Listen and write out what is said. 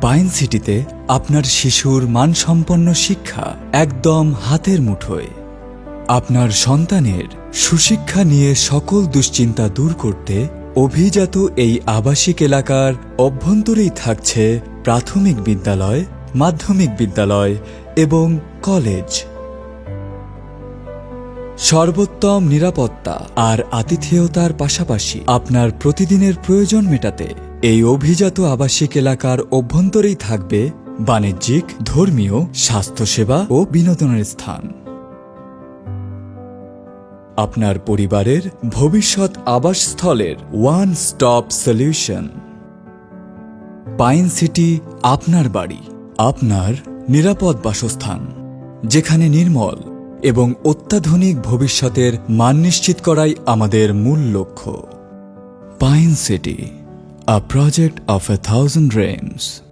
Pine সিটিতে আপনার শিশুর মানসম্পন্ন শিক্ষা একদম হাতের মুঠোয়। আপনার সন্তানের সুশিক্ষা নিয়ে সকল দুশ্চিন্তা দূর করতে অভিজাত এই আবাসিক এলাকার অভ্যন্তরেই থাকছে প্রাথমিক বিদ্যালয়, মাধ্যমিক বিদ্যালয় এবং কলেজ। সর্বোত্তম নিরাপত্তা আর আতিথেয়তার পাশাপাশি আপনার প্রতিদিনের প্রয়োজন মেটাতে এই অভিজাত আবাসিক এলাকার অভ্যন্তরেই থাকবে বাণিজ্যিক, ধর্মীয়, স্বাস্থ্যসেবা ও বিনোদনের স্থান। আপনার পরিবারের ভবিষ্যৎ আবাসস্থলের one stop solution. Pine City আপনার বাড়ি, আপনার নিরাপদ বাসস্থান, যেখানে নির্মল এবং অত্যাধুনিক ভবিষ্যতের মান নিশ্চিত করাই আমাদের মূল লক্ষ্য। Pine City a project of a thousand dreams.